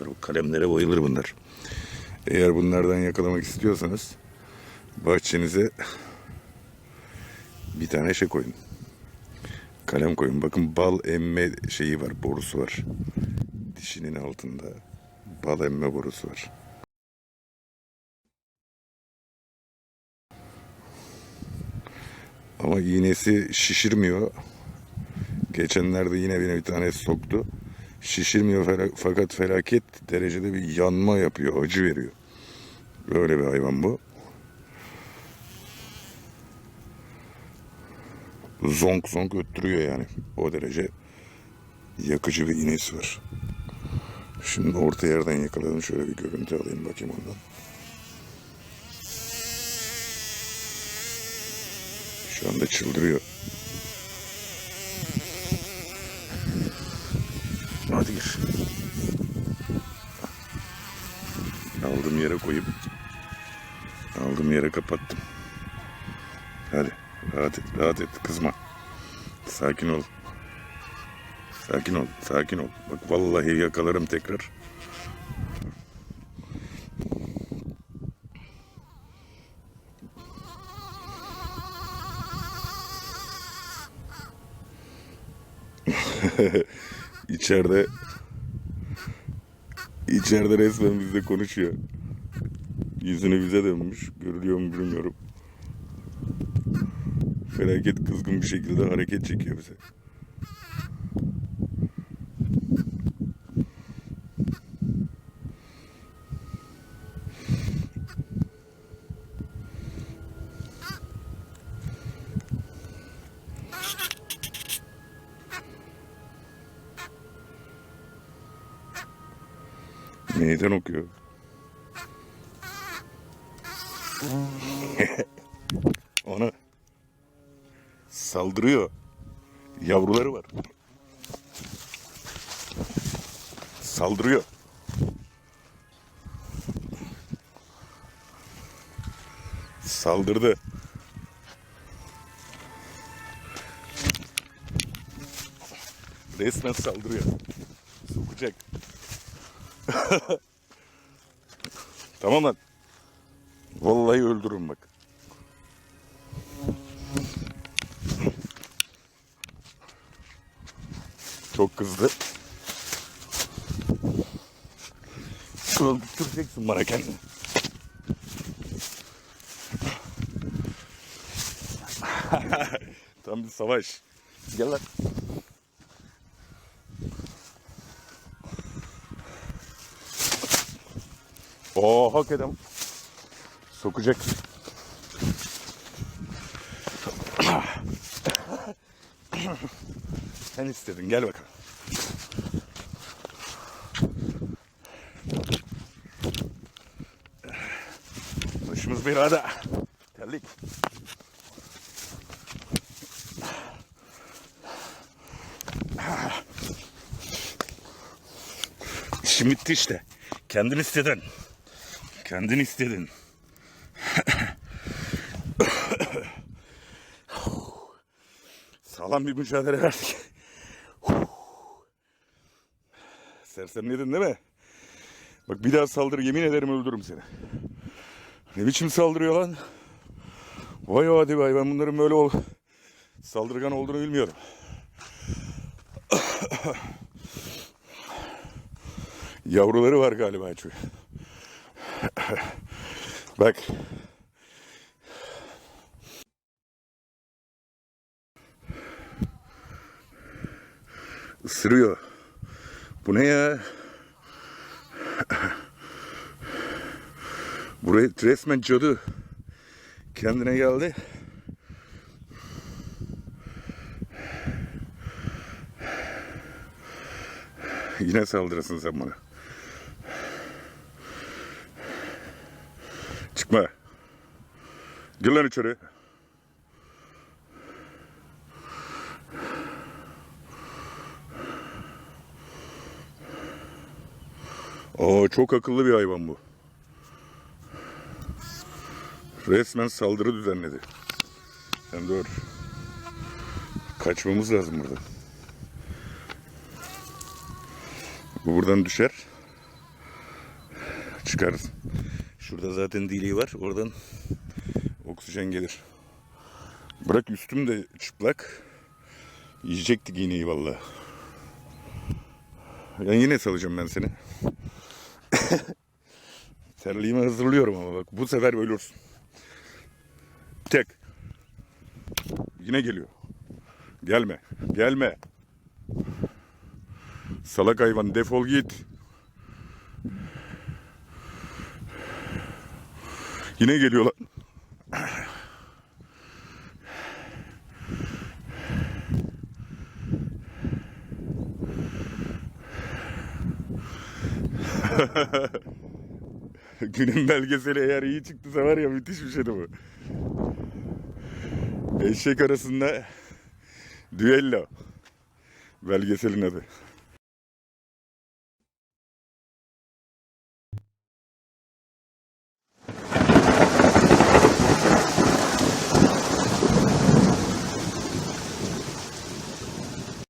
Bu kalemlere bayılır bunlar. Eğer bunlardan yakalamak istiyorsanız bahçenize bir tane şey koyun. Kalem koyun. Bakın bal emme şeyi var, borusu var. Dişinin altında bal emme borusu var. Ama iğnesi şişirmiyor. Geçenlerde yine bir tane soktu. Şişirmiyor fakat felaket derecede bir yanma yapıyor, acı veriyor. Böyle bir hayvan bu. Zonk zonk öttürüyor yani. O derece yakıcı bir iğnesi var. Şimdi orta yerden yakaladım. Şöyle bir görüntü alayım bakayım ondan. Şu anda çıldırıyor. Hadi gir. Aldığım yere koyup aldığım yere kapattım. Hadi rahat et, rahat et, kızma. Sakin ol. Sakin ol, sakin ol. Bak vallahi yakalarım tekrar. İçeride içeride resmen bizle konuşuyor. Yüzünü bize dönmüş. Görülüyor mu bilmiyorum. Felaket kızgın bir şekilde hareket çekiyor bize. Meydan okuyor. Ona saldırıyor. Yavruları var. Saldırıyor. Saldırdı. Resmen saldırıyor. Sokacak. tamam lan. Vallahi öldürürüm bak. Çok kızdı. Öldüreceksin bana kendini. Tam bir savaş. Gel lan. Oo hakikaten sokacak. Sen istedin gel bakalım. Başımız belada. Terlik. İşim bitti işte. Kendin istedin. Kendin istedin. Sağlam bir mücadele verdik. Sersemledin değil mi? Bak bir daha saldır yemin ederim öldürürüm seni. Ne biçim saldırıyor lan? Vay hadi vay ben bunların böyle ol saldırgan olduğunu bilmiyorum. Yavruları var galiba çünkü. Bak. Isırıyor. Bu ne ya? Buraya resmen cadı. Kendine geldi. Yine saldırırsın sen bana. Gir lan içeri. Oo çok akıllı bir hayvan bu. Resmen saldırı düzenledi. Sen dur. Kaçmamız lazım buradan. Bu buradan düşer. çıkarız. Şurada zaten deliği var. Oradan oksijen gelir. Bırak üstüm de çıplak. Yiyecektik iğneyi vallahi. Ya yine salacağım ben seni. Terliğimi hazırlıyorum ama bak bu sefer ölürsün. Tek. Yine geliyor. Gelme. Gelme. Salak hayvan defol git. Yine geliyor lan. Günün belgeseli eğer iyi çıktıysa var ya müthiş bir şeydi bu. Eşek arasında düello. Belgeselin adı.